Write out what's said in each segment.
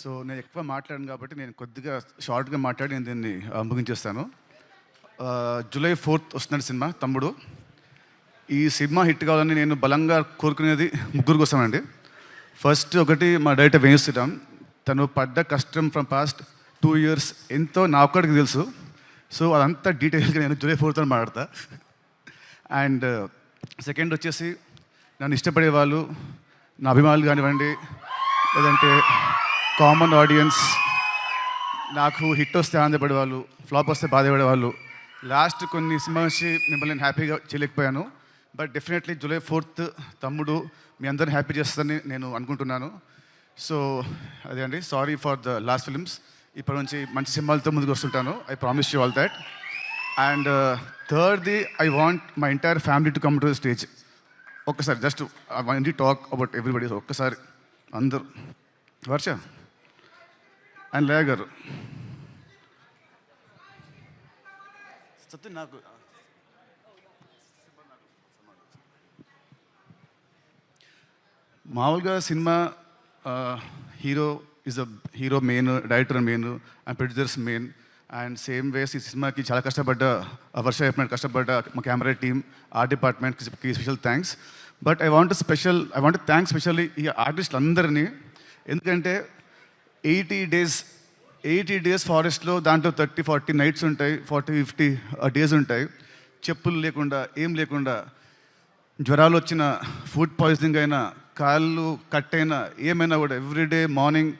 So నేను ఎక్కువ మాట్లాడాను కాబట్టి నేను కొద్దిగా షార్ట్గా మాట్లాడి నేను దీన్ని ముగించేస్తాను. జూలై ఫోర్త్ వస్తున్నాడు సినిమా తమ్ముడు. ఈ సినిమా హిట్ కావాలని నేను బలంగా కోరుకునేది ముగ్గురు కోసమండి ఫస్ట్ ఒకటి మా డైరెక్టర్ వేణుశ్రీరామ్ తను పడ్డ కష్టం ఫ్రమ్ పాస్ట్ టూ ఇయర్స్ ఎంతో నా ఒక్కడికి తెలుసు. సో అదంతా డీటెయిల్గా నేను జూలై ఫోర్త్ మాట్లాడతా. అండ్ సెకండ్ వచ్చేసి నన్ను ఇష్టపడే వాళ్ళు నా అభిమానులు కానివ్వండి లేదంటే కామన్ ఆడియన్స్ నాకు హిట్ వస్తే ఆనందపడే వాళ్ళు ఫ్లాప్ వస్తే బాధపడే వాళ్ళు లాస్ట్ కొన్ని సినిమాసి మిమ్మల్ని నేను హ్యాపీగా చేయలేకపోయాను. బట్ డెఫినెట్లీ జూలై ఫోర్త్ తమ్ముడు మీ అందరిని హ్యాపీ చేస్తుందని నేను అనుకుంటున్నాను. సో అదే అండి. Sorry for the last films ఇప్పటి నుంచి మంచి సినిమాలతో ముందుకు వస్తుంటాను. I promise you all that and థర్డ్ది I want my entire family to come to the stage ఒక్కసారి just I want talk about everybody ఒక్కసారి అందరూ. వర్ష? అండ్ లయ గారు సత్య నాకు మామూలుగా cinema hero is a hero main director main and producers main and same ways ఈ సినిమాకి చాలా కష్టపడ్డ వర్ష చెప్పినట్టు కష్టపడ్డ మా కెమెరా టీమ్ ఆర్ట్ డిపార్ట్మెంట్కి special thanks but I want special I want thanks specially ఈ ఆర్టిస్టులు అందరినీ ఎందుకంటే ఎయిటీ డేస్ ఎయిటీ డేస్ ఫారెస్ట్లో దాంట్లో థర్టీ ఫార్టీ నైట్స్ ఉంటాయి ఫార్టీ ఫిఫ్టీ డేస్ ఉంటాయి. చెప్పులు లేకుండా ఏం లేకుండా జ్వరాలు వచ్చిన ఫుడ్ పాయిజనింగ్ అయినా కాళ్ళు కట్ అయినా ఏమైనా కూడా ఎవ్రీడే మార్నింగ్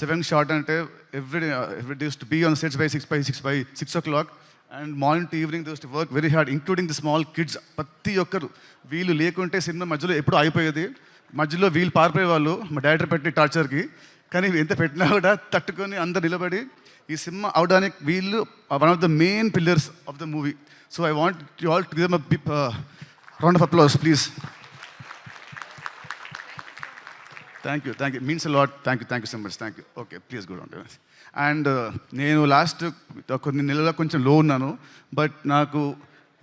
సెవెన్ షార్ట్ అంటే everyday every days to be on sets by six by six by six o'clock. And morning to evening those to work very hard including the small kids. ప్రతి ఒక్కరు వీళ్ళు లేకుంటే cinema మధ్యలో ఎప్పుడు అయిపోయేది. మధ్యలో వీళ్ళు పారిపోయే వాళ్ళు మా డైరెక్టర్ పెట్టి టార్చర్కి. కానీ ఎంత పెట్టినా కూడా తట్టుకొని అందరు నిలబడి ఈ సినిమా అవడానికి వీళ్ళు one of the main pillars of the movie so I want you all to give round of applause please thank you thank you means lot thank you thank you so much thank you okay please good on and నేను last కొన్ని నెలల కొంచెం uh, లో ఉన్నాను but నాకు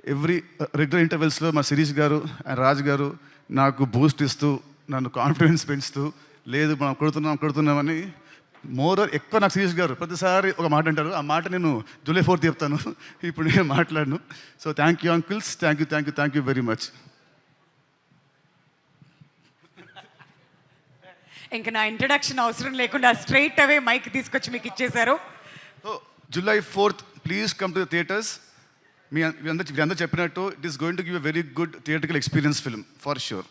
every regular ఇంటర్వెల్స్లో మా శిరీష్ గారు and Raj గారు నాకు బూస్ట్ ఇస్తూ నన్ను కాన్ఫిడెన్స్ పెంచుతూ లేదు మనం కొడుతున్నాం కొడుతున్నామని మోర్ ఎక్కువ నాకు శిరీష్ గారు. ప్రతిసారి ఒక మాట అంటారు. ఆ మాట నేను జూలై ఫోర్త్ చెప్తాను. ఇప్పుడు నేను మాట్లాడను. So thank you uncles thank you thank you thank you very much ఇంకా నా ఇంట్రడక్షన్ అవసరం లేకుండా స్ట్రైట్ అవే మైక్ తీసుకొచ్చి మీకు ఇచ్చేశారు. July fourth please come to the theatres మీ అం- మీ అందరూ అందరూ చెప్పినట్టు it is going to give a very good theatrical experience film for sure